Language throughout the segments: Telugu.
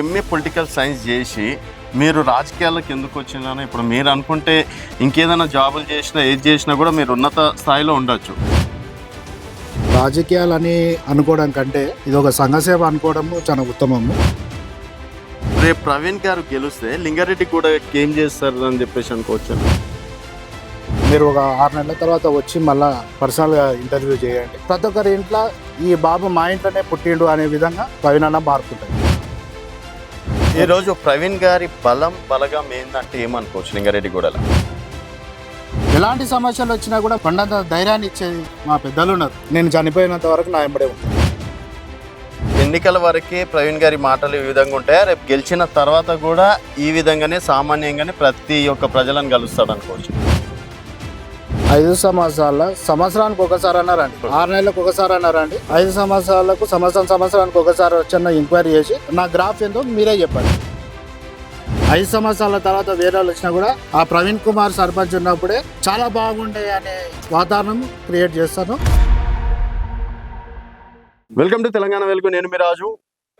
ఎంఏ పొలిటికల్ సైన్స్ చేసి మీరు రాజకీయాలకు ఎందుకు వచ్చినారో ఇప్పుడు మీరు అనుకుంటే ఇంకేదైనా జాబులు చేసినా ఏది చేసినా కూడా మీరు ఉన్నత స్థాయిలో ఉండొచ్చు. రాజకీయాలని అనుకోవడం కంటే ఇది ఒక సంఘసేవ అనుకోవడము చాలా ఉత్తమము. రేపు ప్రవీణ్ గారు గెలిస్తే లింగారెడ్డి కూడా ఏం చేస్తారు అని చెప్పేసి అనుకోవచ్చు? మీరు ఒక ఆరు నెలల తర్వాత వచ్చి మళ్ళా పర్సనల్గా ఇంటర్వ్యూ చేయండి. ప్రతి ఒక్కరి ఇంట్లో ఈ బాబు మా ఇంట్లోనే పుట్టిండు అనే విధంగా పవినన్న మారుకుంటుంది ఈరోజు ప్రవీణ్ గారి బలం బలగం ఏంటంటే ఏమనుకోవచ్చు లింగారెడ్డి కూడా ఎలాంటి సమస్యలు వచ్చినా కూడా కొండంత ధైర్యాన్ని ఇచ్చేది మా పెద్దలు ఉన్నారు. నేను చనిపోయినంత వరకు నా ఎంబడే ఉంటాను ఎన్నికల వరకే ప్రవీణ్ గారి మాటలు ఈ విధంగా ఉంటాయా? రేపు గెలిచిన తర్వాత కూడా ఈ విధంగానే సామాన్యంగానే ప్రతి ఒక్క ప్రజలను కలుస్తాడు అనుకోవచ్చు ఐదు సంవత్సరాల సంవత్సరానికి ఒకసారి అన్నారండి. ఆరు నెలలకు ఒకసారి అన్నారండి. ఐదు సంవత్సరాలకు సంవత్సరం సంవత్సరానికి ఒకసారి వచ్చిన ఎంక్వైరీ చేసి నా గ్రాఫ్ ఏందో మీరే చెప్పండి. ఐదు సంవత్సరాల తర్వాత వేరే వాళ్ళు వచ్చినా కూడా ఆ ప్రవీణ్ కుమార్ సర్పంచ్ ఉన్నప్పుడే చాలా బాగుండే అనే వాతావరణం క్రియేట్ చేస్తాను. వెల్కమ్ టు తెలంగాణ వెల్కమ్ నేను మీ రాజు.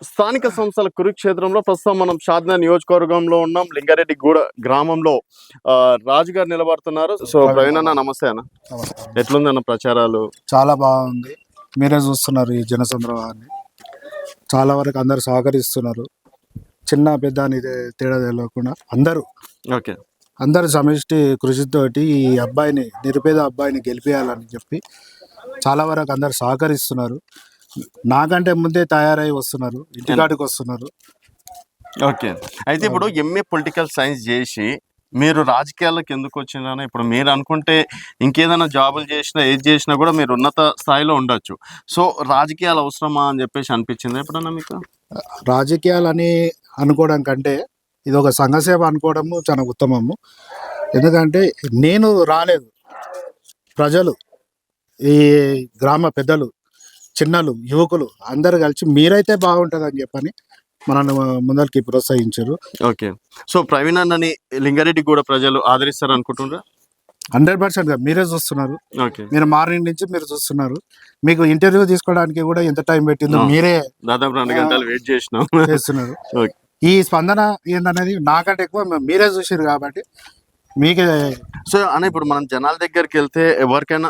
స్థానిక సంస్థల కురుక్షేత్రంలో ప్రస్తుతం మనం షాద్నా నియోజకవర్గంలో ఉన్నాం. లింగారెడ్డి గూడ గ్రామంలో ఆ, రాజు గారు నిలబడుతున్నారు. సో ప్రవీణ్ అన్న నమస్తే అన్న. ఎట్లుంది అన్న ప్రచారాలు? చాలా బాగుంది. మీరే చూస్తున్నారు ఈ జనసంద్రహాన్ని. చాలా వరకు అందరు సహకరిస్తున్నారు. చిన్న పెద్ద అని తేడా తెలియకుండా అందరూ ఓకే. అందరు సమిష్టి కృషితోటి ఈ అబ్బాయిని నిరుపేద అబ్బాయిని గెలిపేయాలని చెప్పి చాలా వరకు అందరు సహకరిస్తున్నారు. నాకంటే ముందే తయారై వస్తున్నారు ఇంటికాడికి వస్తున్నారు. ఓకే. అయితే ఇప్పుడు ఎంఏ పొలిటికల్ సైన్స్ చేసి మీరు రాజకీయాలకు ఎందుకు వచ్చినారో ఇప్పుడు మీరు అనుకుంటే ఇంకేదైనా జాబులు చేసినా ఏది చేసినా కూడా మీరు ఉన్నత స్థాయిలో ఉండొచ్చు. సో రాజకీయాలు అవసరమా అని చెప్పేసి అనిపించింది ఎప్పుడన్నా మీకు? రాజకీయాలని అనుకోవడం కంటే ఇది ఒక సంఘసేవ అనుకోవడము చాలా ఉత్తమము. ఎందుకంటే నేను రాలేదు. ప్రజలు ఈ గ్రామ పెద్దలు చిన్నలు యువకులు అందరు కలిసి మీరైతే బాగుంటుందని చెప్పని మనల్ని ముందరికి ప్రోత్సహించారు. ఓకే. సో ప్రవీణ్ అన్నని లింగారెడ్డి కూడా ప్రజలు ఆదరిస్తారు అనుకుంటున్నారా హండ్రెడ్ పర్సెంట్ మీరే చూస్తున్నారు. ఓకే. మీరు మార్నింగ్ నుంచి మీరు చూస్తున్నారు. మీకు ఇంటర్వ్యూ తీసుకోవడానికి కూడా ఎంత టైం పెట్టిందో. మీరే దాదాపు రెండు గంటలు వెయిట్ చేసినాం. చేస్తున్నారు. ఓకే. ఈ స్పందన ఏందనేది నాకంటే ఎక్కువ మీరే చూసారు కాబట్టి మీకే సో అన్న ఇప్పుడు మనం జనాల దగ్గరికి వెళ్తే ఎవరికైనా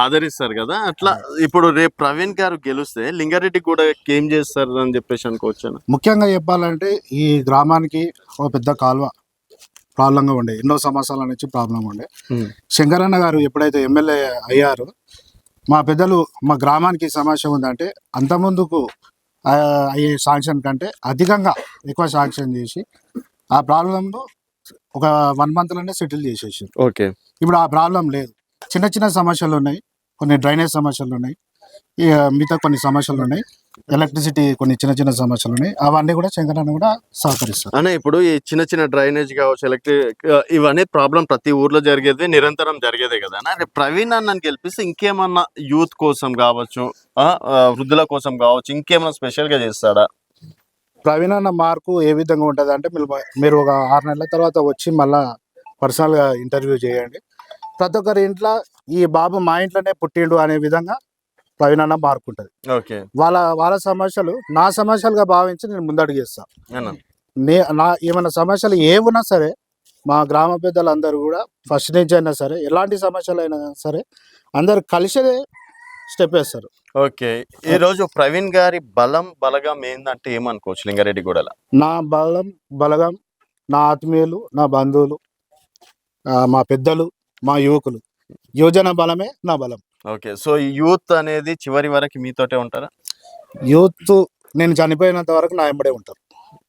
ఆదరిస్తారు కదా? అట్లా ఇప్పుడు రేపు ప్రవీణ్ గారు గెలిస్తే లింగారెడ్డి కూడా ఏం చేస్తారు అని చెప్పేసి అనుకోవచ్చు? ముఖ్యంగా చెప్పాలంటే ఈ గ్రామానికి ఒక పెద్ద కాలువ ప్రాబ్లంగా ఉండే. ఎన్నో సంవత్సరాల నుంచి ప్రాబ్లం ఉండే. శంకరన్న గారు ఎప్పుడైతే ఎమ్మెల్యే అయ్యారో మా పెద్దలు మా గ్రామానికి సమస్య ఉందంటే అంత ముందుకు ఆ, అయ్యే శాంక్షన్ కంటే అధికంగా ఎక్కువ శాంక్షన్ చేసి ఆ ప్రాబ్లంలో ఒక వన్ మంత్లోనే సెటిల్ చేసేసారు ఓకే. ఇప్పుడు ఆ ప్రాబ్లం లేదు. చిన్న చిన్న సమస్యలు ఉన్నాయి. కొన్ని డ్రైనేజ్ సమస్యలు ఉన్నాయి. మిగతా కొన్ని సమస్యలు ఉన్నాయి. ఎలక్ట్రిసిటీ కొన్ని చిన్న చిన్న సమస్యలు ఉన్నాయి. అవన్నీ కూడా శంకరన్న కూడా సహకరిస్తారు. అనే ఇప్పుడు ఈ చిన్న చిన్న డ్రైనేజ్ కావచ్చు ఎలక్ట్రిక్ ఇవన్నీ ప్రాబ్లం ప్రతి ఊర్లో జరిగేది నిరంతరం జరిగేదే కదా ప్రవీణ్ అన్నని గెలిపిస్తే ఇంకేమన్నా యూత్ కోసం కావచ్చు వృద్ధుల కోసం కావచ్చు ఇంకేమన్నా స్పెషల్గా చేస్తాడా? ప్రవీణ్ అన్న మార్కు ఏ విధంగా ఉంటుంది అంటే మీరు మీరు ఒక ఆరు నెలల తర్వాత వచ్చి మళ్ళా పర్సనల్గా ఇంటర్వ్యూ చేయండి. ప్రతి ఒక్కరి ఇంట్లో ఈ బాబు మా ఇంట్లోనే పుట్టిండు అనే విధంగా ప్రవీణ్ అన్న మార్కు ఉంటుంది. ఓకే. వాళ్ళ వాళ్ళ సమస్యలు నా సమస్యలుగా భావించి నేను ముందడుగు చేస్తాను అన్న నే నా ఏమైనా సమస్యలు ఏమున్నా సరే మా గ్రామ పెద్దలందరూ కూడా ఫస్ట్ నుంచి అయినా సరే ఎలాంటి సమస్యలు అయినా సరే అందరు కలిసే స్టెప్ వేస్తారు. ఓకే. ఈ రోజు ప్రవీణ్ గారి బలం బలగం ఏందంటే ఏమనుకోవచ్చు లింగారెడ్డి కూడా నా బలం బలగం నా ఆత్మీయులు నా బంధువులు ఆ, మా పెద్దలు మా యువకులు. యువజన బలమే నా బలం. ఓకే. సో ఈ యూత్ అనేది చివరి వరకు మీతోటే ఉంటారా? యూత్ నేను చనిపోయినంత వరకు నా ఎంబడే ఉంటారు.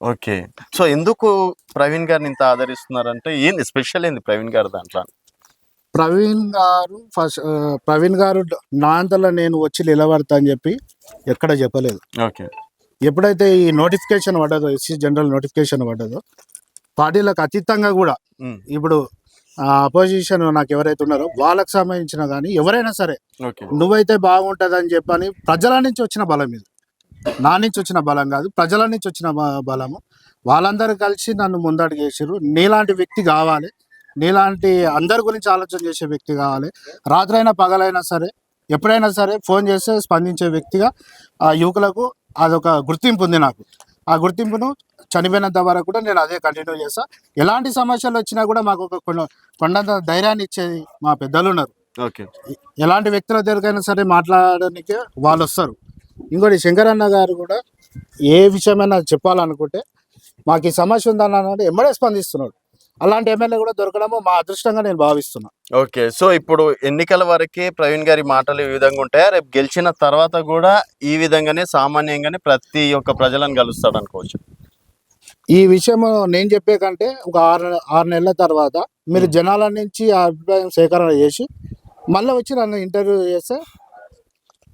ఓకే. సో ఎందుకు ప్రవీణ్ గారిని ఇంత ఆదరిస్తున్నారంటే ఏంది స్పెషల్ ఏంది ప్రవీణ్ గారి దాంట్లో? ప్రవీణ్ గారు ఫస్ట్ ప్రవీణ్ గారు నా అంతలో నేను వచ్చి నిలబడతా అని చెప్పి ఎక్కడ చెప్పలేదు. ఓకే. ఎప్పుడైతే ఈ నోటిఫికేషన్ పడ్డదో ఎస్సీ జనరల్ నోటిఫికేషన్ పడ్డదో పార్టీలకు అతీతంగా కూడా ఇప్పుడు అపోజిషన్ నాకు ఎవరైతే ఉన్నారో వాళ్ళకి సంబంధించిన కానీ ఎవరైనా సరే నువ్వైతే బాగుంటుంది అని చెప్పని ప్రజల నుంచి వచ్చిన బలం ఇది. నా నుంచి వచ్చిన బలం కాదు ప్రజల నుంచి వచ్చిన బలము. వాళ్ళందరూ కలిసి నన్ను ముందడుగు చేసారు నీలాంటి వ్యక్తి కావాలి. నీలాంటి అందరి గురించి ఆలోచన చేసే వ్యక్తి కావాలి. రాత్రైనా పగలైనా సరే ఎప్పుడైనా సరే ఫోన్ చేస్తే స్పందించే వ్యక్తిగా ఆ యువకులకు అదొక గుర్తింపు ఉంది నాకు. ఆ గుర్తింపును చనిపోయినంత వరకు కూడా నేను అదే కంటిన్యూ చేస్తా. ఎలాంటి సమస్యలు వచ్చినా కూడా మాకు ఒక కొండ కొండంత ధైర్యాన్ని ఇచ్చేది మా పెద్దలు ఉన్నారు. ఓకే. ఎలాంటి వ్యక్తుల దగ్గరైనా సరే మాట్లాడడానికి వాళ్ళు వస్తారు. ఇంకోటి శంకరన్న గారు కూడా ఏ విషయమైనా చెప్పాలనుకుంటే మాకు ఈ సమస్య ఉందన్న అంటే ఎమ్మడే స్పందిస్తున్నాడు. అలాంటి ఎమ్మెల్యే కూడా దొరకడము మా అదృష్టంగా నేను భావిస్తున్నా. ఓకే. సో ఇప్పుడు ఎన్నికల వరకే ప్రవీణ్ గారి మాటలు ఈ విధంగా ఉంటాయా? రేపు గెలిచిన తర్వాత కూడా ఈ విధంగానే సామాన్యంగానే ప్రతి ఒక్క ప్రజలను కలుస్తాడు అనుకోవచ్చు. ఈ విషయం నేను చెప్పే కంటే ఒక ఆరు ఆరు నెలల తర్వాత మీరు జనాల నుంచి ఆ అభిప్రాయం సేకరణ చేసి మళ్ళీ వచ్చి నన్ను ఇంటర్వ్యూ చేస్తే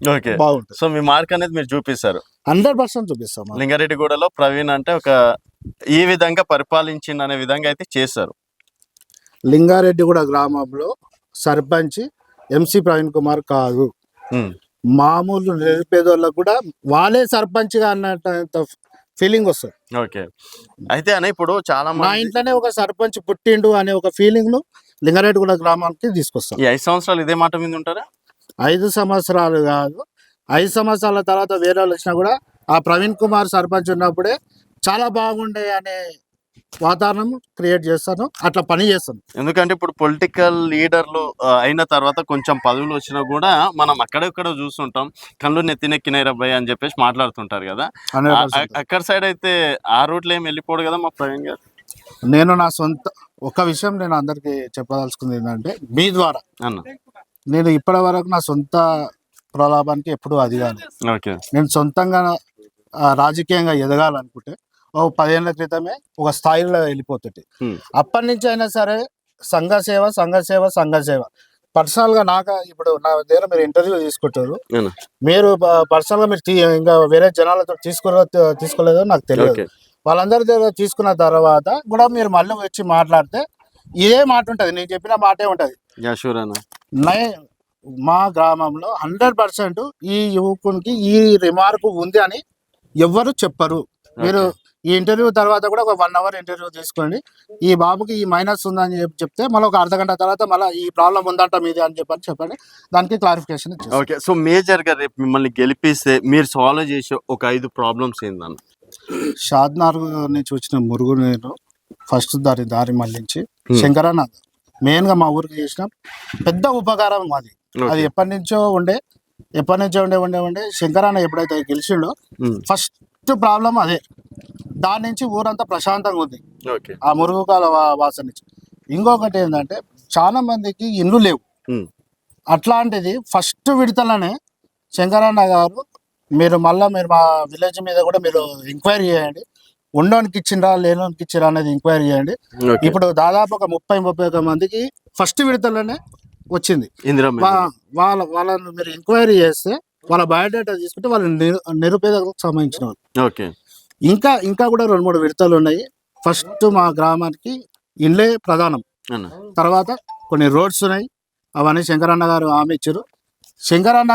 ఓకే. బాగుంటుంది. సో మీ మార్క్ అనేది మీరు చూపిస్తారు. హండ్రెడ్ పర్సెంట్ చూపిస్తాం. లింగారెడ్డిగూడలో ప్రవీణ్ అంటే ఒక ఈ విధంగా పరిపాలించింది అనే విధంగా అయితే చేస్తారు లింగారెడ్డిగూడ గ్రామంలో సర్పంచ్ ఎంసీ ప్రవీణ్ కుమార్ కాదు. మామూలు నిరుపేదోళ్ళకు కూడా వాళ్ళే సర్పంచ్గా అన్నట్టు ఫీలింగ్ వస్తుంది. ఓకే. అయితే అన్న ఇప్పుడు చాలా మా ఇంట్లోనే ఒక సర్పంచ్ పుట్టిండు అనే ఒక ఫీలింగ్ను లింగారెడ్డిగూడ గ్రామానికి తీసుకొస్తాం ఈ ఐదు సంవత్సరాలు ఇదే మాట మీద ఉంటారా? ఐదు సంవత్సరాలు కాదు. ఐదు సంవత్సరాల తర్వాత వేరే వాళ్ళు వచ్చినా కూడా ఆ ప్రవీణ్ కుమార్ సర్పంచ్ ఉన్నప్పుడే చాలా బాగుండే అనే వాతావరణం క్రియేట్ చేస్తాను. అట్లా పని చేస్తాను. ఎందుకంటే ఇప్పుడు పొలిటికల్ లీడర్లు అయిన తర్వాత కొంచెం పదవులు వచ్చినా కూడా మనం అక్కడెక్కడ చూస్తుంటాం. కళ్ళు నెత్తినెక్కినాయి రబ్బాయి అని చెప్పేసి మాట్లాడుతుంటారు కదా. అక్కడ సైడ్ అయితే ఆ రూట్లో ఏం వెళ్ళిపోడు కదా మా ప్రవీణ్ గారు? నేను నా సొంత ఒక విషయం నేను అందరికి చెప్పదలుచుకుంది ఏంటంటే మీ ద్వారా. అన్న. నేను ఇప్పటి వరకు నా సొంత ప్రలాభానికి ఎప్పుడూ అది కాదు ఓకే. నేను సొంతంగా రాజకీయంగా ఎదగాలనుకుంటే ఓ పదేళ్ళ క్రితమే ఒక స్థాయిలో వెళ్ళిపోతుంది. అప్పటి నుంచి అయినా సరే సంఘ సేవ సంఘ సేవ సంఘ సేవ. పర్సనల్గా నాకు ఇప్పుడు నా దగ్గర మీరు ఇంటర్వ్యూ తీసుకుంటారు. మీరు పర్సనల్గా మీరు ఇంకా వేరే జనాలతో తీసుకో తీసుకోలేదో నాకు తెలియదు. వాళ్ళందరి దగ్గర తీసుకున్న తర్వాత కూడా మీరు మళ్ళీ వచ్చి మాట్లాడితే ఇదే మాట ఉంటుంది. నేను చెప్పిన మాటే ఉంటుంది. మా గ్రామంలో హండ్రెడ్ పర్సెంట్ ఈ యువకునికి ఈ రిమార్క్ ఉంది అని ఎవ్వరు చెప్పరు. మీరు ఈ ఇంటర్వ్యూ తర్వాత కూడా ఒక వన్ అవర్ ఇంటర్వ్యూ తీసుకోండి. ఈ బాబుకి ఈ మైనస్ ఉందని చెప్పి చెప్తే మళ్ళీ ఒక అర్ధ గంట తర్వాత మళ్ళీ ఈ ప్రాబ్లం ఉందంట మీది అని చెప్పని చెప్పండి. దానికి క్లారిఫికేషన్ ఓకే సో మేజర్గా రేపు మిమ్మల్ని గెలిపిస్తే మీరు సాల్వ్ చేసే ఒక ఐదు ప్రాబ్లమ్స్ ఏందన్న? షాద్నార్ నుంచి వచ్చిన మురుగు నేను ఫస్ట్ దారి దారి మళ్ళించి. శంకరన్న మెయిన్గా మా ఊరికి చేసిన పెద్ద ఉపకారం అది అది ఎప్పటి నుంచో ఉండే ఎప్పటి నుంచో ఉండే ఉండే ఉండే శంకరన్న ఎప్పుడైతే గెలిచిండో ఫస్ట్ ప్రాబ్లం అదే. దాని నుంచి ఊరంతా ప్రశాంతంగా ఉంది. ఓకే. ఆ మురుగుకాల వాసన నుంచి. ఇంకొకటి ఏంటంటే చాలా మందికి ఇండ్లు లేవు. అట్లాంటిది ఫస్ట్ విడతలనే శంకరన్న గారు మీరు మళ్ళీ మీరు మా విలేజ్ మీద కూడా మీరు ఎంక్వైరీ చేయండి. ఉండడానికి ఇచ్చిండ్రా లేనోనికి ఇచ్చిండ్రా అనేది ఎంక్వైరీ చేయండి. ఇప్పుడు దాదాపు ఒక ముప్పై ముప్పై ఒక మందికి ఫస్ట్ విడతలోనే వచ్చింది. వాళ్ళ వాళ్ళని మీరు ఎంక్వైరీ చేస్తే వాళ్ళ బయోడేటా తీసుకుంటే వాళ్ళ నిరు నిరుపేదలకు సంబంధించిన వాళ్ళు. ఓకే. ఇంకా ఇంకా కూడా రెండు మూడు విడతలు ఉన్నాయి. ఫస్ట్ మా గ్రామానికి ఇల్లే ప్రధానం. తర్వాత కొన్ని రోడ్స్ ఉన్నాయి. అవన్నీ శంకరన్న గారు హామీ ఇచ్చారు. శంకరన్న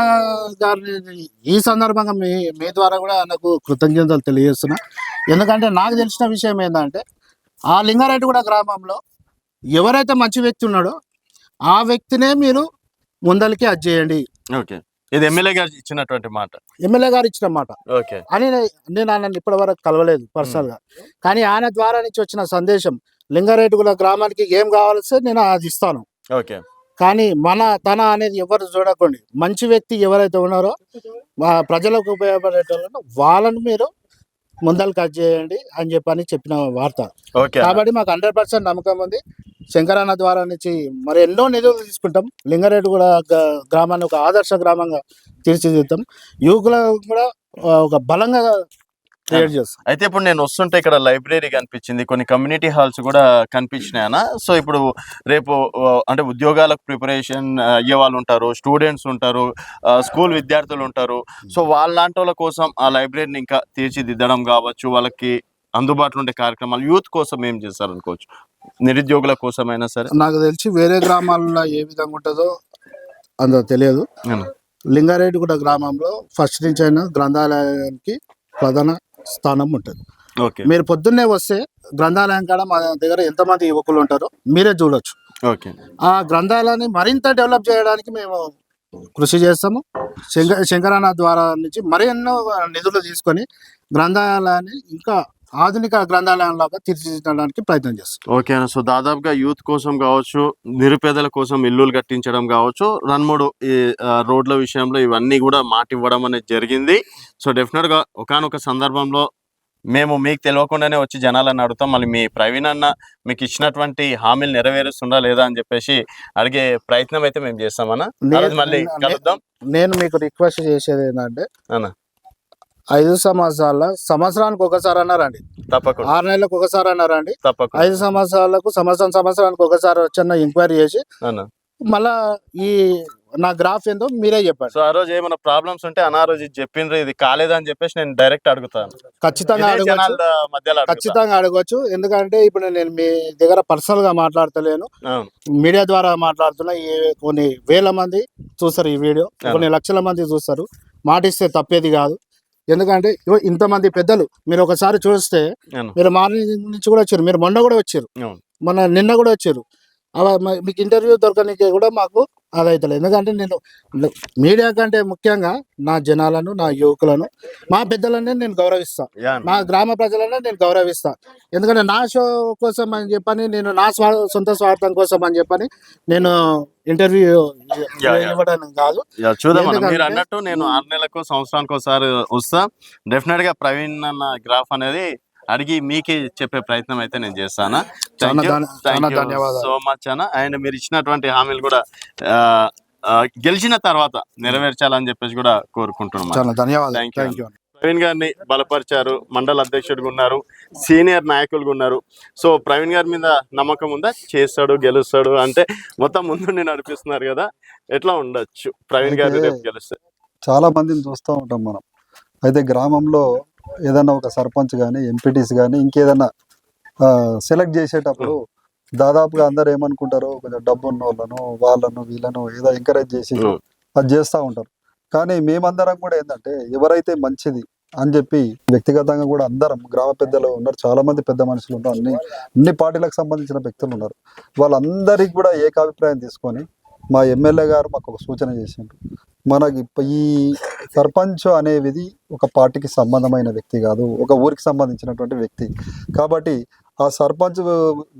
గారిని ఈ సందర్భంగా మీ మీ ద్వారా కూడా నాకు కృతజ్ఞతలు తెలియజేస్తున్నా. ఎందుకంటే నాకు తెలిసిన విషయం ఏంటంటే ఆ లింగారెడ్డిగూడ గ్రామంలో ఎవరైతే మంచి వ్యక్తి ఉన్నాడో ఆ వ్యక్తినే మీరు ముందలికి అది చేయండి. ఓకే. ఇది ఎమ్మెల్యే గారు ఇచ్చినటువంటి మాట. ఎమ్మెల్యే గారు ఇచ్చిన మాట. ఓకే. అని నేను ఆయన ఇప్పటి వరకు కలవలేదు పర్సనల్గా. కానీ ఆయన ద్వారా నుంచి వచ్చిన సందేశం లింగారెడ్డిగూడ గ్రామానికి ఏం కావాల్సి నేను అది ఇస్తాను. ఓకే. కానీ మన తన అనేది ఎవరు చూడకండి. మంచి వ్యక్తి ఎవరైతే ఉన్నారో ప్రజలకు ఉపయోగపడేటోళ్ళను వాళ్ళను మీరు ముందలు కట్ చేయండి అని చెప్పని చెప్పిన వార్త. కాబట్టి మాకు హండ్రెడ్ పర్సెంట్ నమ్మకం ఉంది. శంకరన్న ద్వారా నుంచి మరి ఎన్నో నిధులు తీసుకుంటాం. లింగారెడ్డి కూడా గ్రామాన్ని ఒక ఆదర్శ గ్రామంగా తీర్చిదిద్దాం. యువకులకు కూడా ఒక బలంగా క్రియేట్ చేస్తాం. అయితే ఇప్పుడు నేను వస్తుంటే ఇక్కడ లైబ్రరీ కనిపించింది. కొన్ని కమ్యూనిటీ హాల్స్ కూడా కనిపించినాయనా సో ఇప్పుడు రేపు అంటే ఉద్యోగాలకు ప్రిపరేషన్ అయ్యే వాళ్ళు ఉంటారు స్టూడెంట్స్ ఉంటారు స్కూల్ విద్యార్థులు ఉంటారు. సో వాళ్ళ కోసం ఆ లైబ్రరీని ఇంకా తీర్చిదిద్దడం కావచ్చు వాళ్ళకి అందుబాటులో ఉండే కార్యక్రమాలు యూత్ కోసం ఏం చేస్తారు అనుకోవచ్చు? నిరుద్యోగుల కోసమైనా సరే? నాకు తెలిసి వేరే గ్రామాల్లో ఏ విధంగా ఉంటుందో అంత తెలియదు. లింగారెడ్డిగూడ గ్రామంలో ఫస్ట్ నుంచి అయినా గ్రంథాలయానికి ప్రధాన స్థానం ఉంటుంది. ఓకే. మీరు పొద్దున్నే వస్తే గ్రంథాలయం కాడ మా దగ్గర ఎంతమంది యువకులు ఉంటారో మీరే చూడొచ్చు. ఓకే. ఆ గ్రంథాలయాన్ని మరింత డెవలప్ చేయడానికి మేము కృషి చేస్తాము. శంకర శంకరన్న ద్వారా నుంచి మరి ఎన్నో నిధులు తీసుకొని గ్రంథాలయాన్ని ఇంకా ఆధునిక గ్రంథాలయం లాగా తీర్చిదిద్దడానికి ప్రయత్నం చేస్తాం ఓకే సో దాదాపుగా యూత్ కోసం కావచ్చు నిరుపేదల కోసం ఇల్లులు కట్టించడం కావచ్చు రెండు మూడు ఈ రోడ్ల విషయంలో ఇవన్నీ కూడా మాట ఇవ్వడం అనేది జరిగింది. సో డెఫినెట్గా ఒకానొక సందర్భంలో మేము మీకు తెలియకుండానే వచ్చి జనాలను అడుగుతాం మళ్ళీ మీ ప్రవీణ్ అన్న మీకు ఇచ్చినటువంటి హామీలు నెరవేరుస్తుందా లేదా అని చెప్పేసి అడిగే ప్రయత్నం అయితే మేము చేస్తామన్నా మళ్ళీ కలుద్దాం. నేను మీకు రిక్వెస్ట్ చేసేది ఏంటంటే అన్న. ఐదు సంవత్సరాల సంవత్సరానికి ఒకసారి అన్నారండి. తప్పకుండా. ఆరు నెలలకు ఒకసారి అన్నారండి. తప్పకుండా. ఐదు సంవత్సరాలకు సంవత్సరం సంవత్సరానికి ఒకసారి వచ్చిన ఎంక్వైరీ చేసి మళ్ళా ఈ నా గ్రాఫ్ ఏందో మీరే చెప్పండి. సో ఆ రోజు ఏమైనా ప్రాబ్లమ్స్ ఉంటే అన్న ఆ రోజు ఇది చెప్పిండ్రు ఇది కాలేదని చెప్పేసి నేను డైరెక్ట్ అడుగుతాను. ఖచ్చితంగా అడుగుతా. ఖచ్చితంగా అడగవచ్చు ఎందుకంటే ఇప్పుడు నేను మీ దగ్గర పర్సనల్గా మాట్లాడతలేను మీడియా ద్వారా మాట్లాడుతున్నా ఈ కొన్ని వేల మంది చూస్తారు ఈ వీడియో. కొన్ని లక్షల మంది చూస్తారు. మాటిస్తే తప్పేది కాదు. ఎందుకంటే ఇంతమంది పెద్దలు మీరు ఒకసారి చూస్తే. మీరు మార్నింగ్ నుంచి కూడా వచ్చారు మీరు మొన్న కూడా వచ్చారు. మొన్న నిన్న కూడా వచ్చారు అలా మ- మీకు ఇంటర్వ్యూ దొరకనికి కూడా మాకు అదైతలేదు ఎందుకంటే నేను మీడియా కంటే ముఖ్యంగా నా జనాలను నా యువకులను మా పెద్దలనే నేను గౌరవిస్తాను. నా గ్రామ ప్రజలనే నేను గౌరవిస్తా. ఎందుకంటే నా షో కోసం అని చెప్పని నేను నా స్వా సొంత స్వార్థం కోసం అని చెప్పని నేను ఇంటర్వ్యూ యా, యా. ఇవ్వడం కాదు. చూద్దాం మీరు అన్నట్టు నేను ఆరు నెలలకు సంవత్సరానికి ఒకసారి వస్తా. డెఫినెట్గా ప్రవీణ్ అన్న గ్రాఫ్ అనేది అడిగి మీకే చెప్పే ప్రయత్నం అయితే నేను చేస్తాను. సో మచ్ అన్న. అండ్ మీరు ఇచ్చినటువంటి హామీలు కూడా గెలిచిన తర్వాత నెరవేర్చాలని చెప్పేసి కూడా కోరుకుంటున్నాం ధన్యవాదాలు. ప్రవీణ్ గారిని బలపరిచారు మండల అధ్యక్షుడిగా ఉన్నారు సీనియర్ నాయకులుగా ఉన్నారు. సో ప్రవీణ్ గారి మీద నమ్మకం ఉందా? చేస్తాడు గెలుస్తాడు అంటే మొత్తం ముందు నడిపిస్తున్నారు కదా ఎట్లా ఉండొచ్చు? ప్రవీణ్ గారు అయితే- రేపు గెలిస్తే. చాలా మందిని చూస్తూ ఉంటాం మనం. అయితే గ్రామంలో ఏదన్నా ఒక సర్పంచ్ కానీ ఎంపీటీస్ కానీ ఇంకేదన్నా సెలెక్ట్ చేసేటప్పుడు దాదాపుగా అందరు ఏమనుకుంటారు? కొంచెం డబ్బు ఉన్న వాళ్ళను వాళ్ళను వీళ్ళను ఏదో ఎంకరేజ్ చేసి. అది చేస్తూ ఉంటారు. కానీ మేమందరం కూడా ఏంటంటే ఎవరైతే మంచిది అని చెప్పి వ్యక్తిగతంగా కూడా అందరం గ్రామ పెద్దలు ఉన్నారు చాలా మంది పెద్ద మనుషులు ఉన్నారు అన్ని అన్ని పార్టీలకు సంబంధించిన వ్యక్తులు ఉన్నారు. వాళ్ళందరికీ కూడా ఏకాభిప్రాయం తీసుకొని మా ఎమ్మెల్యే గారు మాకు ఒక సూచన చేసిండ్రు మనకి ఈ సర్పంచ్ అనేది ఒక పార్టీకి సంబంధమైన వ్యక్తి కాదు ఒక ఊరికి సంబంధించినటువంటి వ్యక్తి. కాబట్టి ఆ సర్పంచ్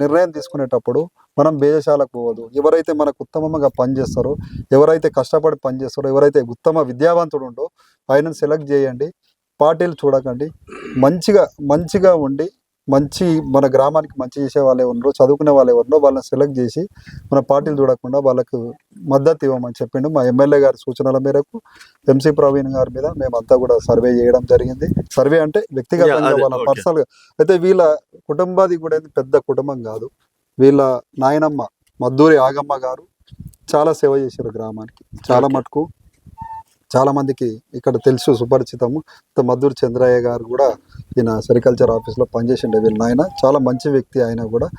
నిర్ణయం తీసుకునేటప్పుడు మనం భేదశాలకు పోవద్దు. ఎవరైతే మనకు ఉత్తమంగా పనిచేస్తారో ఎవరైతే కష్టపడి పనిచేస్తారో ఎవరైతే ఉత్తమ విద్యావంతుడు ఉండో ఆయనను సెలెక్ట్ చేయండి. పార్టీలు చూడకండి. మంచిగా మంచిగా ఉండి మంచి మన గ్రామానికి మంచి చేసే వాళ్ళే ఉన్నారో చదువుకునే వాళ్ళే ఉన్నారో వాళ్ళని సెలెక్ట్ చేసి మన పార్టీలు చూడకుండా వాళ్ళకు మద్దతు ఇవ్వమని చెప్పిండు మా ఎమ్మెల్యే గారి సూచనల మేరకు. ఎంసీ ప్రవీణ్ గారి మీద మేమంతా కూడా సర్వే చేయడం జరిగింది. సర్వే అంటే వ్యక్తిగతంగా వాళ్ళ okay. పర్సనల్గా. అయితే వీళ్ళ కుటుంబాది కూడా పెద్ద కుటుంబం కాదు. వీళ్ళ నాయనమ్మ మద్దూరి ఆగమ్మ గారు చాలా సేవ చేశారు గ్రామానికి. చాలా. మటుకు చాలా మందికి ఇక్కడ తెలుసు సుపరిచితము. మద్దూరి చంద్రయ్య గారు కూడా ఈయన సెరికల్చర్ ఆఫీస్లో పనిచేసిండే వీళ్ళ. నాయన చాలా మంచి వ్యక్తి ఆయన కూడా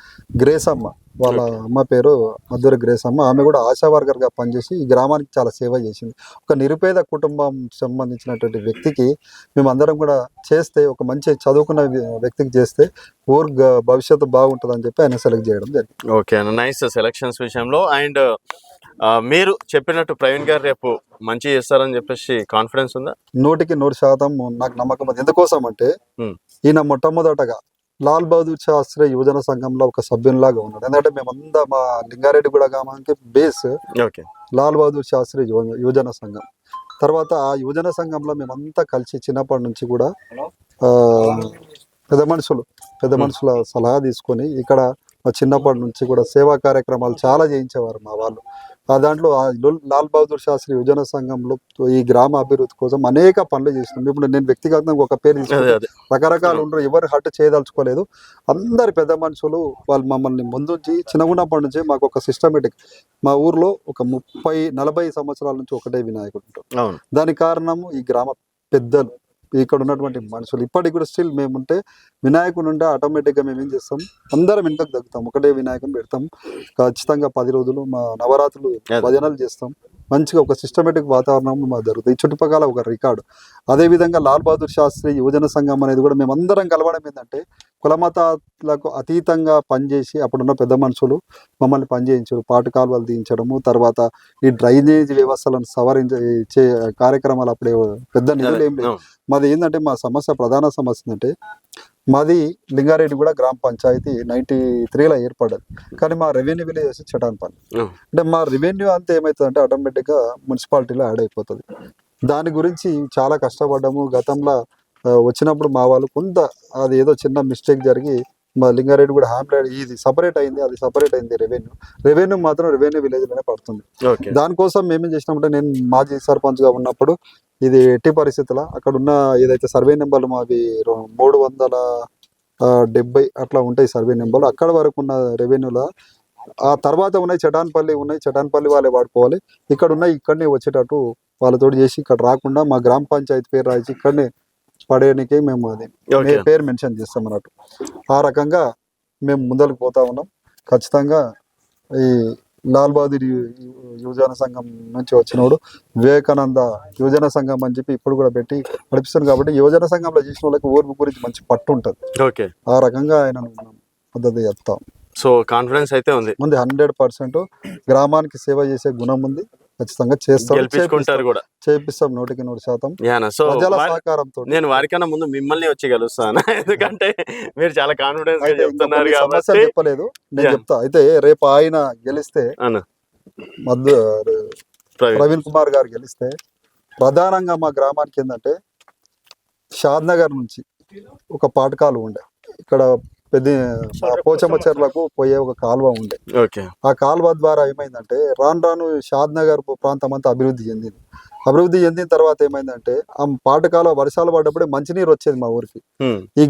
గ్రేస్ అమ్మ వాళ్ళ అమ్మ పేరు మద్దూరి గ్రేస్ అమ్మ ఆమె కూడా ఆశా వర్కర్గా పనిచేసి ఈ గ్రామానికి చాలా సేవ చేసింది. ఒక నిరుపేద కుటుంబం సంబంధించినటువంటి వ్యక్తికి మేమందరం కూడా చేస్తే ఒక మంచి చదువుకున్న వ్య- వ్యక్తికి చేస్తే ఊరు భవిష్యత్తు బాగుంటుందని చెప్పి ఆయన సెలెక్ట్ చేయడం జరిగింది. ఓకే నైస్ సెలక్షన్స్ విషయంలో. అండ్ మీరు చెప్పినట్టు ప్రవీణ్ గారు రేపు మంచి చేస్తారని చెప్పేసి కాన్ఫిడెన్స్ ఉందా? నూటికి నూరు శాతం నాకు నమ్మకం ఉంది. ఎందుకోసం అంటే. ఈయన మొట్టమొదటగా లాల్ బహదూర్ శాస్త్రి యువజన సంఘంలో ఒక సభ్యునిలాగా ఉన్నాడు. ఎందుకంటే మేమంతా మా లింగారెడ్డి కూడా గ్రామానికి బేస్ ఓకే. లాల్ బహదూర్ శాస్త్రి యువ- యువజన సంఘం. తర్వాత ఆ యువజన సంఘంలో మేమంతా కలిసి చిన్నప్పటి నుంచి కూడా పెద్ద మనుషులు పెద్ద మనుషుల సలహా తీసుకొని ఇక్కడ మా చిన్నప్పటి నుంచి కూడా సేవా కార్యక్రమాలు చాలా చేయించేవారు మా వాళ్ళు. ఆ దాంట్లో లుల్- బహదూర్ శాస్త్రి యువజన సంఘంలో ఈ గ్రామ అభివృద్ధి కోసం అనేక పనులు చేస్తున్నాం. ఇప్పుడు నేను వ్యక్తిగతంగా ఒక పేరు రకరకాలు ఉండరు. ఎవరు హట్ చేయదలుచుకోలేదు. అందరి పెద్ద మనుషులు వాళ్ళు మమ్మల్ని ముందుంచి చిన్నగున్నప్పటి నుంచి మాకు ఒక సిస్టమేటిక్ మా ఊర్లో ఒక ముప్పై నలభై సంవత్సరాల నుంచి ఒకటే వినాయకుడు ఉంటాం దానికి కారణము ఈ గ్రామ పెద్దలు. ఇక్కడ ఉన్నటువంటి మనుషులు. ఇప్పటికి కూడా స్టిల్ మేముంటే వినాయకుడు ఉంటే ఆటోమేటిక్గా మేము ఏం చేస్తాం? అందరం వెనుకకు తగ్గుతాం. ఒకటే వినాయకుని పెడతాం. ఖచ్చితంగా పది రోజులు మా నవరాత్రులు. భజనలు చేస్తాం. మంచిగా ఒక సిస్టమేటిక్ వాతావరణం మా జరుగుతుంది. ఈ చుట్టుపక్కల ఒక రికార్డు. అదేవిధంగా లాల్ బహదూర్ శాస్త్రి యువజన సంఘం అనేది కూడా మేమందరం కలవడం ఏంటంటే కులమతాలకు అతీతంగా పనిచేసి అప్పుడున్న పెద్ద మనుషులు మమ్మల్ని పనిచేయించారు. పాటు కాలువలు తీయించడము తర్వాత ఈ డ్రైనేజ్ వ్యవస్థలను సవరించే కార్యక్రమాలు అప్పుడే పెద్ద నిధులు ఏం. మాది ఏంటంటే మా సమస్య ప్రధాన సమస్య ఏంటంటే మాది లింగారెడ్డి కూడా గ్రామ పంచాయతీ నైన్టీ త్రీలో ఏర్పడ్డది. కానీ మా రెవెన్యూ విలేజ్ వచ్చి చటాన్పల్లి Oh. అంటే మా రెవెన్యూ అంతా ఏమవుతుందంటే ఆటోమేటిక్గా మున్సిపాలిటీలో యాడ్ అయిపోతుంది. దాని గురించి చాలా కష్టపడ్డాము. గతంలో వచ్చినప్పుడు మా వాళ్ళు కొంత అది ఏదో చిన్న మిస్టేక్ జరిగి మా లింగారెడ్డి కూడా హ్యాంప్లైడ్ ఇది సపరేట్ అయింది అది సపరేట్ అయింది రెవెన్యూ రెవెన్యూ మాత్రం రెవెన్యూ విలేజ్లోనే పడుతుంది. ఓకే. దానికోసం మేమేం చేసినామంటే నేను మాజీ సర్పంచ్గా ఉన్నప్పుడు ఇది ఎట్టి పరిస్థితుల అక్కడ ఉన్న ఏదైతే సర్వే నెంబర్లు మావి మూడు వందల డెబ్బై అట్లా ఉంటాయి సర్వే నెంబర్లు అక్కడ వరకు ఉన్న రెవెన్యూల ఆ తర్వాత ఉన్నాయి చటాన్పల్లి ఉన్నాయి చటాన్పల్లి వాళ్ళే వాడుకోవాలి. ఇక్కడ ఉన్నాయి ఇక్కడనే వచ్చేటట్టు వాళ్ళతో చేసి ఇక్కడ రాకుండా మా గ్రామ పంచాయతీ పేరు రాసి ఇక్కడనే పడేయడానికి మేము అది పేరు మెన్షన్ చేస్తాం అన్నట్టు. ఆ రకంగా మేము ముందరకు పోతా ఉన్నాం. ఖచ్చితంగా ఈ లాల్ బహదూర్ యువజన సంఘం నుంచి వచ్చినోడు వివేకానంద యువజన సంఘం అని చెప్పి ఇప్పుడు కూడా పెట్టి నడిపిస్తుంది కాబట్టి యువజన సంఘంలో చేసిన వాళ్ళకి ఊర్పు గురించి మంచి పట్టు ఉంటుంది. ఓకే. ఆ రకంగా ఆయన మద్దతు చేస్తాం సో కాన్ఫిడెన్స్ అయితే ఉంది. ముందు హండ్రెడ్ పర్సెంట్ గ్రామానికి సేవ చేసే గుణం ఉంది. ఖచ్చితంగా చేస్తాం కూడా. చేపిస్తాం నూటికి నూరు శాతం. సో సహకారంతో. నేను వారికన్నా ముందు మిమ్మల్ని వచ్చి గెలుస్తాను. ఎందుకంటే మీరు చాలా కాన్ఫిడెన్స్గా చెప్తున్నారు కాబట్టి చెప్పలేదు. నేను. చెప్తా. అయితే రేపు ఆయన గెలిస్తే మధ్య ప్రవీణ్. కుమార్ గారు గెలిస్తే ప్రధానంగా మా గ్రామానికి ఏంటంటే షాద్ నగర్ నుంచి ఒక పాటకాలు ఉండే. ఇక్కడ పెద్ద మా పోచమ్మ చెర్లకు పోయే ఒక కాలువ ఉండే. ఓకే. ఆ కాలువ ద్వారా ఏమైందంటే రాను రాను షాద్ నగర్ ప్రాంతం అంతా అభివృద్ధి చెందింది. అభివృద్ధి చెందిన తర్వాత ఏమైందంటే ఆ పాటకాల వర్షాలు పడ్డప్పుడే మంచినీరు వచ్చేది మా ఊరికి. ఈ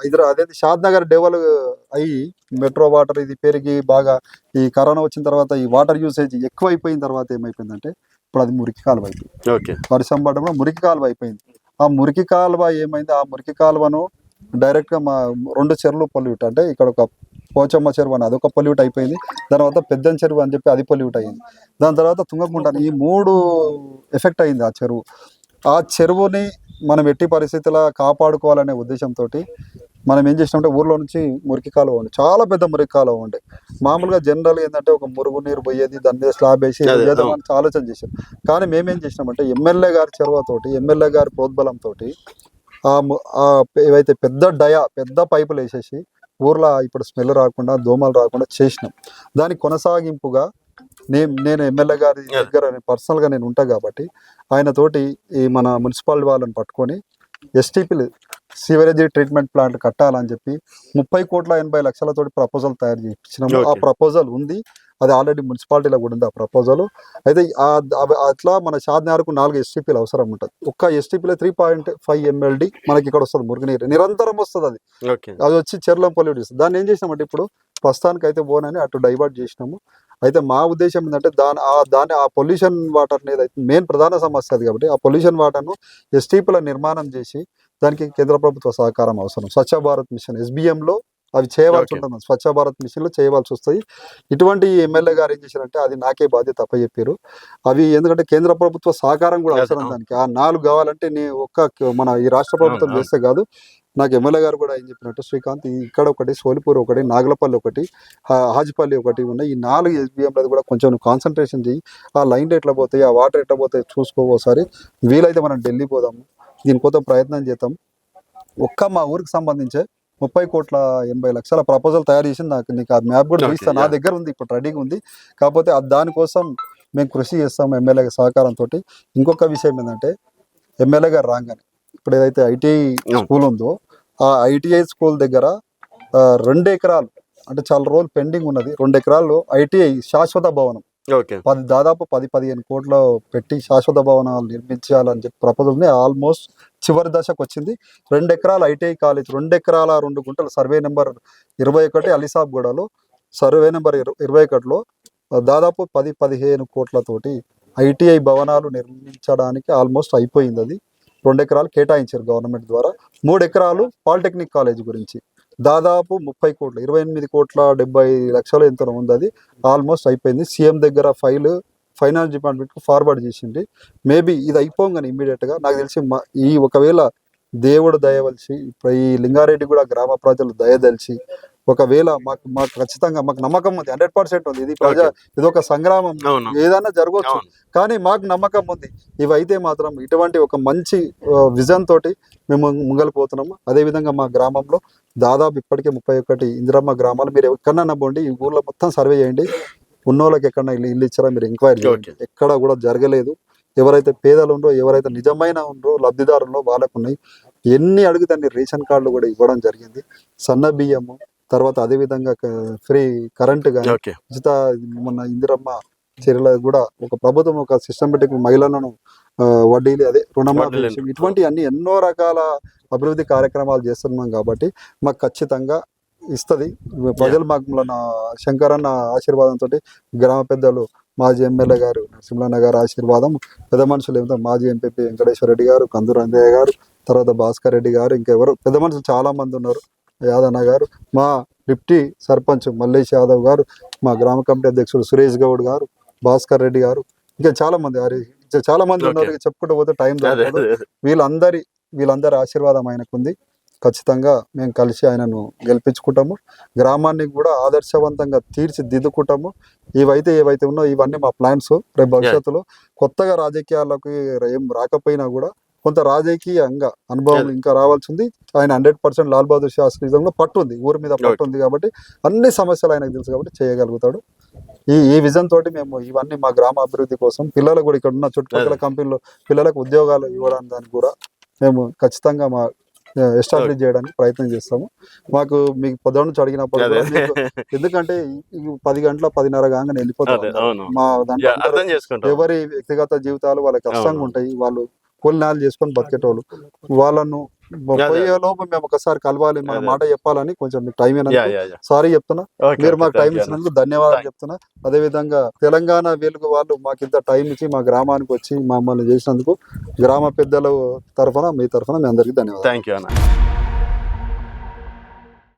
హైదరా అదేంటి షాద్ నగర్ డెవలప్ అయ్యి మెట్రో వాటర్ ఇది పెరిగి బాగా ఈ కరోనా వచ్చిన తర్వాత ఈ వాటర్ యూసేజ్ ఎక్కువ అయిపోయిన తర్వాత ఏమైపోయిందంటే ఇప్పుడు అది మురికి కాలువ అయిపోయింది. ఓకే. వర్షం పడ్డప్పుడు మురికి కాలువ అయిపోయింది. ఆ మురికి కాలువ ఏమైంది? ఆ మురికి కాలువను డైరెక్ట్గా మా రెండు చెరువులు పొల్యూట్ అంటే ఇక్కడ ఒక పోచమ్మ చెరువు అని అదొక పొల్యూట్ అయిపోయింది. దాని తర్వాత పెద్ద చెరువు అని చెప్పి అది పొల్యూట్ అయింది. దాని తర్వాత తుంగకుంట ఈ మూడు ఎఫెక్ట్ అయింది ఆ చెరువు. ఆ చెరువుని మనం ఎట్టి పరిస్థితుల్లో కాపాడుకోవాలనే ఉద్దేశంతో మనం ఏం చేసినామంటే ఊర్లో నుంచి మురికి కాలువ ఉండే చాలా పెద్ద మురికి కాలువ ఉండే. మామూలుగా జనరల్ ఏంటంటే ఒక మురుగు నీరు పోయేది దాని మీద స్లాబ్ వేసి ఆలోచన చేశాం కానీ మేమేం చేసినామంటే ఎమ్మెల్యే గారి చొరవతోటి ఎమ్మెల్యే గారి ప్రోద్బలంతో ఏవైతే పెద్ద డయా పెద్ద పైపులు వేసేసి ఊర్లో ఇప్పుడు స్మెల్ రాకుండా దోమలు రాకుండా చేసినాం దాని కొనసాగింపుగా నేను నేను ఎమ్మెల్యే గారి. దగ్గర పర్సనల్గా నేను ఉంటా కాబట్టి ఆయన తోటి ఈ మన మున్సిపాలిటీ వాళ్ళని పట్టుకొని ఎస్టీపీలు సీవరేజ్ ట్రీట్మెంట్ ప్లాంట్ కట్టాలని చెప్పి ముప్పై కోట్ల ఎనభై లక్షలతోటి ప్రపోజల్ తయారు చేయించినాము ఆ. ప్రపోజల్ ఉంది అది ఆల్రెడీ మున్సిపాలిటీలో కూడా ఉంది ఆ ప్రపోజల్ అయితే అట్లా మన షాద్నార్కు నాలుగు ఎస్టీపీలు అవసరం ఉంటుంది ఒక్క ఎస్టీపీలో త్రీ పాయింట్ ఫైవ్ ఎంఎల్డి మనకి ఇక్కడ వస్తుంది మురుగునీరు. నిరంతరం వస్తుంది అది. అది వచ్చి చెర్లం పొల్యూట్ ఇస్తుంది దాన్ని ఏం చేసినామంటే ఇప్పుడు ప్రస్తుతానికి అయితే పోనని అటు డైవర్ట్ చేసినాము. అయితే మా ఉద్దేశం ఏంటంటే దాని ఆ దాని ఆ పొల్యూషన్ వాటర్ అనేది మెయిన్ ప్రధాన సమస్య అది కాబట్టి ఆ పొల్యూషన్ వాటర్ను ఎస్టీపీల నిర్మాణం చేసి దానికి కేంద్ర ప్రభుత్వ సహకారం అవసరం. స్వచ్ఛ భారత్ మిషన్ SBM లో అవి చేయవలసి. ఉంటుంది స్వచ్ఛ భారత్ మిషన్లో చేయవలసి వస్తాయి ఇటువంటి ఎమ్మెల్యే గారు ఏం చేశారంటే అది నాకే బాధ్యత అప్పచెప్పారు అవి ఎందుకంటే కేంద్ర ప్రభుత్వ సహకారం కూడా అవసరం. దానికి. ఆ నాలుగు కావాలంటే నీ ఒక్క మన ఈ రాష్ట్ర ప్రభుత్వం. చేస్తే కాదు. నాకు ఎమ్మెల్యే గారు కూడా ఏం చెప్పినట్టు శ్రీకాంత్ ఇక్కడ ఒకటి సోలిపూర్ ఒకటి నాగలపల్లి ఒకటి హాజిపల్లి ఒకటి ఉన్నాయి. ఈ నాలుగు ఎస్బీఎంలో కూడా కొంచెం కాన్సన్ట్రేషన్ చేయి. ఆ లైన్ ఎట్లా పోతాయి ఆ వాటర్ ఎట్లా పోతాయి చూసుకో ఒకసారి వీలైతే మనం ఢిల్లీ పోదాము. దీనికోసం ప్రయత్నం చేద్దాం. ఒక్క మా ఊరికి సంబంధించే ముప్పై కోట్ల ఎనభై లక్షల ప్రపోజల్ తయారు చేసి నాకు. నీకు ఆ మ్యాప్ కూడా చూపిస్తాను నా. దగ్గర ఉంది ఇప్పుడు రెడీగా ఉంది. కాకపోతే ఆ దానికోసం మేము కృషి చేస్తాం ఎమ్మెల్యే సహకారంతో ఇంకొక విషయం ఏంటంటే ఎమ్మెల్యే గారు రాగానే ఇప్పుడు ఏదైతే ఐటీఐ. స్కూల్ ఉందో ఆ ఐటీఐ స్కూల్ దగ్గర రెండు ఎకరాలు అంటే చాలా రోజులు పెండింగ్ ఉన్నది. రెండు ఎకరాలు ఐటీఐ శాశ్వత భవనం. పది దాదాపు పది పదిహేను కోట్ల పెట్టి శాశ్వత భవనాలు నిర్మించాలని చెప్పి ప్రపోజల్ ఉంది. ఆల్మోస్ట్ చివరి దశకు వచ్చింది. రెండు ఎకరాల ఐటీఐ కాలేజ్ రెండు ఎకరాల రెండు గుంటల సర్వే నెంబర్ ఇరవై ఒకటి అలీసాబ్గూడలో సర్వే నెంబర్ ఇరవై ఒకటిలో దాదాపు పది పదిహేను కోట్లతోటి ఐటీఐ భవనాలు నిర్మించడానికి ఆల్మోస్ట్ అయిపోయింది అది. రెండు ఎకరాలు కేటాయించారు గవర్నమెంట్ ద్వారా. మూడు ఎకరాలు పాలిటెక్నిక్ కాలేజ్ గురించి. దాదాపు ముప్పై కోట్లు ఇరవై ఎనిమిది కోట్ల డెబ్బై లక్షలు ఎంత ఉంది అది. ఆల్మోస్ట్ అయిపోయింది. సీఎం దగ్గర ఫైల్ ఫైనాన్స్ డిపార్ట్మెంట్కి ఫార్వర్డ్ చేసింది. మేబీ ఇది అయిపోగానే ఇమ్మీడియట్గా నాకు తెలిసి మా ఈ ఒకవేళ దేవుడు దయవలిసి ఇప్పుడు ఈ లింగారెడ్డి కూడా గ్రామ ప్రజలు దయదలిచి ఒకవేళ మాకు మాకు ఖచ్చితంగా మాకు నమ్మకం ఉంది హండ్రెడ్ పర్సెంట్ ఉంది. ఇది ప్రజా ఇది ఒక సంగ్రామం ఏదైనా జరగవచ్చు. కానీ మాకు నమ్మకం ఉంది. ఇవైతే మాత్రం ఇటువంటి ఒక మంచి విజన్ తోటి మేము ముంగలిపోతున్నాము. అదేవిధంగా మా గ్రామంలో దాదాపు ఇప్పటికే ముప్పై ఒకటి ఇందిరమ్మ గ్రామాలు. మీరు ఎక్కడన్నా పోండి ఈ ఊర్లో మొత్తం సర్వే చేయండి. ఉన్నోళ్ళకి ఎక్కడన్నా ఇల్లు ఇల్లు ఇచ్చారా? మీరు ఎంక్వైరీ చేయండి. ఎక్కడ కూడా జరగలేదు. ఎవరైతే పేదలు ఉండరో ఎవరైతే నిజమైన ఉండరో లబ్ధిదారులో వాళ్ళకు ఉన్నాయి. ఎన్ని అడిగితే అన్ని రేషన్ కార్డులు కూడా ఇవ్వడం జరిగింది. సన్న బియ్యము తర్వాత అదేవిధంగా ఫ్రీ కరెంట్ కానీ ఉచిత మొన్న ఇందిరమ్మ చర్యలు కూడా ఒక ప్రభుత్వం ఒక సిస్టమేటిక్ మహిళలను వడ్డీలు అదే రుణమాఫీ ఇటువంటి అన్ని ఎన్నో రకాల అభివృద్ధి కార్యక్రమాలు చేస్తున్నాం కాబట్టి మాకు ఖచ్చితంగా ఇస్తుంది. ప్రజలు మాకు శంకరన్న ఆశీర్వాదంతో గ్రామ పెద్దలు మాజీ ఎమ్మెల్యే గారు నరసింహన్న గారు ఆశీర్వాదం పెద్ద మనుషులు ఏమిటో మాజీ ఎంపీ వెంకటేశ్వర రెడ్డి గారు అంజయ్య గారు తర్వాత భాస్కర్ రెడ్డి గారు ఇంకెవరు? పెద్ద మనుషులు చాలా మంది ఉన్నారు. యాదన్న గారు మా డిప్టీ సర్పంచ్ మల్లేష్ యాదవ్ గారు మా గ్రామ కమిటీ అధ్యక్షుడు సురేష్ గౌడ్ గారు భాస్కర్ రెడ్డి గారు ఇంకా చాలా మంది చాలా మంది. ఉన్నారు. చెప్పుకుంటూ పోతే టైం. వీళ్ళందరి వీళ్ళందరి ఆశీర్వాదం ఆయనకు ఉంది ఖచ్చితంగా మేము కలిసి ఆయనను గెలిపించుకుంటాము. గ్రామాన్ని కూడా ఆదర్శవంతంగా తీర్చిదిద్దుకుంటాము. ఇవైతే ఏవైతే ఉన్నో ఇవన్నీ మా ప్లాన్స్ రేపు భవిష్యత్తులో కొత్తగా రాజకీయాలకు ఏం రాకపోయినా కూడా కొంత రాజకీయంగా అనుభవం. ఇంకా రావాల్సి ఉంది ఆయన హండ్రెడ్ పర్సెంట్ లాల్ బహదూర్ శాస్త్రిజంలో పట్టు ఉంది. ఊరి మీద పట్టు ఉంది కాబట్టి అన్ని సమస్యలు ఆయనకు తెలుసు కాబట్టి చేయగలుగుతాడు. ఈ ఈ విజన్ తోటి మేము ఇవన్నీ మా గ్రామ అభివృద్ధి కోసం పిల్లలు కూడా ఇక్కడ ఉన్న చుట్టుపక్కల కంపెనీలో పిల్లలకు ఉద్యోగాలు ఇవ్వడానికి దానికి కూడా మేము ఖచ్చితంగా మా ఎస్టాబ్లిష్ చేయడానికి ప్రయత్నం చేస్తాము. మాకు మీకు పొద్దున్న నుంచి అడిగినప్పుడు ఎందుకంటే పది గంటల పదిన్నర కాగానే వెళ్ళిపోతారు మా దాంట్లో ఎవరి వ్యక్తిగత జీవితాలు వాళ్ళకి కష్టంగా. ఉంటాయి. వాళ్ళు కూలినాలు చేసుకొని బతికేటోళ్ళు. వాళ్ళను. పోయే లోపు మేము ఒకసారి కలవాలి మన. మాట చెప్పాలని కొంచెం మీకు టైం సారీ చెప్తున్నా. మీరు మాకు టైం. ఇచ్చినందుకు ధన్యవాదాలు చెప్తున్నా. అదే విధంగా తెలంగాణ వెలుగు వాళ్ళు మాకు ఇంత టైం ఇచ్చి మా గ్రామానికి వచ్చి మమ్మల్ని చేసినందుకు గ్రామ పెద్దల తరఫున మీ తరఫున మీ అందరికీ ధన్యవాదాలు. థ్యాంక్ యూ అన్న.